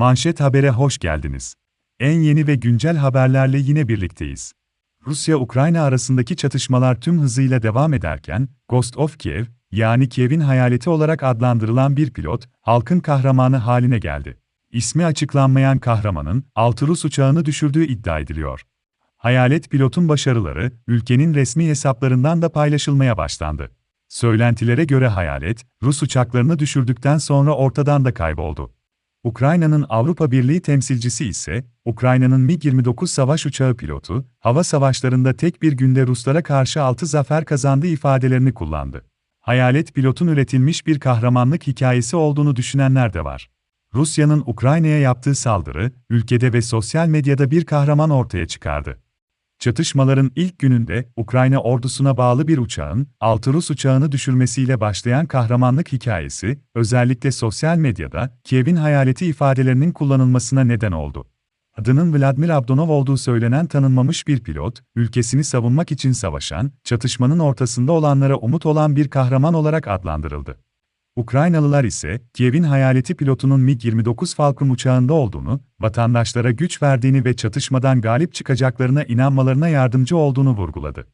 Manşet Haber'e hoş geldiniz. En yeni ve güncel haberlerle yine birlikteyiz. Rusya-Ukrayna arasındaki çatışmalar tüm hızıyla devam ederken, Ghost of Kiev, yani Kiev'in hayaleti olarak adlandırılan bir pilot, halkın kahramanı haline geldi. İsmi açıklanmayan kahramanın, altı Rus uçağını düşürdüğü iddia ediliyor. Hayalet pilotun başarıları, ülkenin resmi hesaplarından da paylaşılmaya başlandı. Söylentilere göre hayalet, Rus uçaklarını düşürdükten sonra ortadan da kayboldu. Ukrayna'nın Avrupa Birliği temsilcisi ise, Ukrayna'nın MiG-29 savaş uçağı pilotu, hava savaşlarında tek bir günde Ruslara karşı 6 zafer kazandığı ifadelerini kullandı. Hayalet pilotun üretilmiş bir kahramanlık hikayesi olduğunu düşünenler de var. Rusya'nın Ukrayna'ya yaptığı saldırı, ülkede ve sosyal medyada bir kahraman ortaya çıkardı. Çatışmaların ilk gününde Ukrayna ordusuna bağlı bir uçağın, altı Rus uçağını düşürmesiyle başlayan kahramanlık hikayesi, özellikle sosyal medyada Kiev'in hayaleti ifadelerinin kullanılmasına neden oldu. Adının Vladimir Abdonov olduğu söylenen tanınmamış bir pilot, ülkesini savunmak için savaşan, çatışmanın ortasında olanlara umut olan bir kahraman olarak adlandırıldı. Ukraynalılar ise, Kiev'in hayaleti pilotunun MiG-29 Falcon uçağında olduğunu, vatandaşlara güç verdiğini ve çatışmadan galip çıkacaklarına inanmalarına yardımcı olduğunu vurguladı.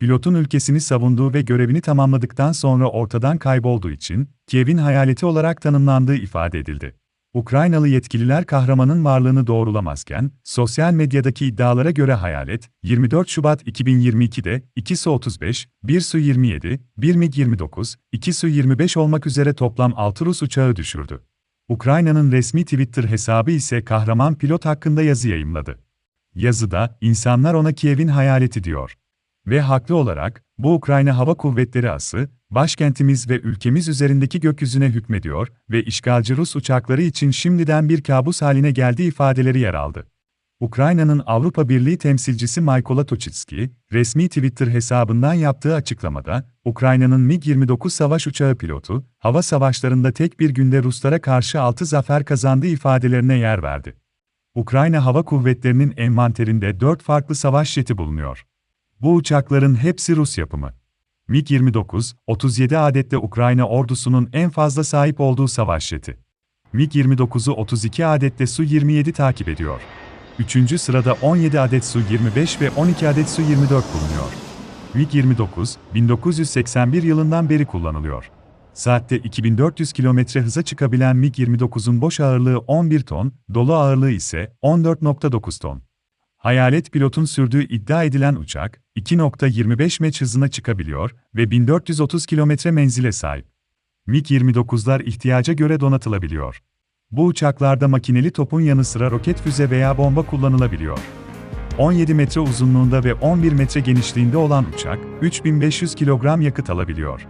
Pilotun ülkesini savunduğu ve görevini tamamladıktan sonra ortadan kaybolduğu için, Kiev'in hayaleti olarak tanımlandığı ifade edildi. Ukraynalı yetkililer kahramanın varlığını doğrulamazken, sosyal medyadaki iddialara göre hayalet, 24 Şubat 2022'de 2 Su-35, 1 Su-27, 1 MiG-29, 2 Su-25 olmak üzere toplam 6 Rus uçağı düşürdü. Ukrayna'nın resmi Twitter hesabı ise kahraman pilot hakkında yazı yayımladı. Yazıda, insanlar ona Kiev'in hayaleti diyor. Ve haklı olarak, bu Ukrayna Hava Kuvvetleri ası, başkentimiz ve ülkemiz üzerindeki gökyüzüne hükmediyor ve işgalci Rus uçakları için şimdiden bir kabus haline geldiği ifadeleri yer aldı. Ukrayna'nın Avrupa Birliği temsilcisi Mykola Tochitski, resmi Twitter hesabından yaptığı açıklamada, Ukrayna'nın MiG-29 savaş uçağı pilotu, hava savaşlarında tek bir günde Ruslara karşı 6 zafer kazandığı ifadelerine yer verdi. Ukrayna Hava Kuvvetleri'nin envanterinde 4 farklı savaş jeti bulunuyor. Bu uçakların hepsi Rus yapımı. MiG-29, 37 adette Ukrayna ordusunun en fazla sahip olduğu savaş jeti. MiG-29'u 32 adette Su-27 takip ediyor. Üçüncü sırada 17 adet Su-25 ve 12 adet Su-24 bulunuyor. MiG-29, 1981 yılından beri kullanılıyor. Saatte 2400 km hıza çıkabilen MiG-29'un boş ağırlığı 11 ton, dolu ağırlığı ise 14.9 ton. Hayalet pilotun sürdüğü iddia edilen uçak, 2.25 metre hızına çıkabiliyor ve 1430 kilometre menzile sahip. MiG-29'lar ihtiyaca göre donatılabiliyor. Bu uçaklarda makineli topun yanı sıra roket füze veya bomba kullanılabiliyor. 17 metre uzunluğunda ve 11 metre genişliğinde olan uçak, 3500 kilogram yakıt alabiliyor.